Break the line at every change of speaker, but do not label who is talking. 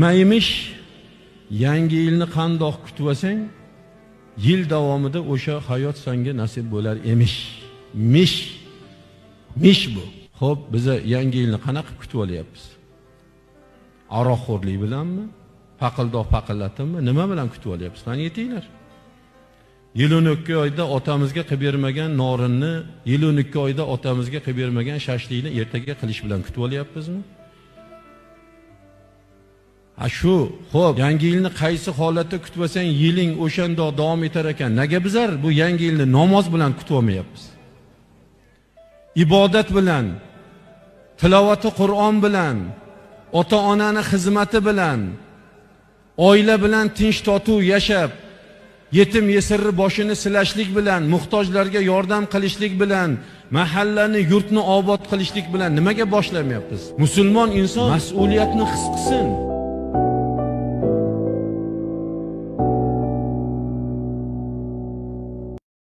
nima emish yangi yilni qandoq kutib olsang yil davomida o'sha hayot senga nasib bo'lar emish. Mish. Mish bu. Ho'p biza yangi yilni qanaqa kutib olyapmiz? Aroqxo'rlik bilanmi? Paqildoq paqillatibmi nima bilan kutib olyapmiz? Qani aytinglar yil o'n ikki oyda otamizga qilib bermagan norinni yil o'n ikki oyda otamizga qilib bermagan shashlikni ertaga qilish bilan kutib olyapmizmi shu ho'p yangi yilni qaysi holatda kutib olsang yiling o'shandoq davom etar ekan. Nega bizlar bu yangi yilni namoz bilan kutib olmayapmiz ibodat bilan tilovati qur'on bilan ota onani xizmati bilan oila bilan tinch totuv yashab yetim yesirni boshini silashlik bilan muhtojlarga yordam qilishlik bilan mahallani yurtni obod qilishlik bilan nimaga boshlamayapmiz musulmon inson mas'uliyatni his qilsin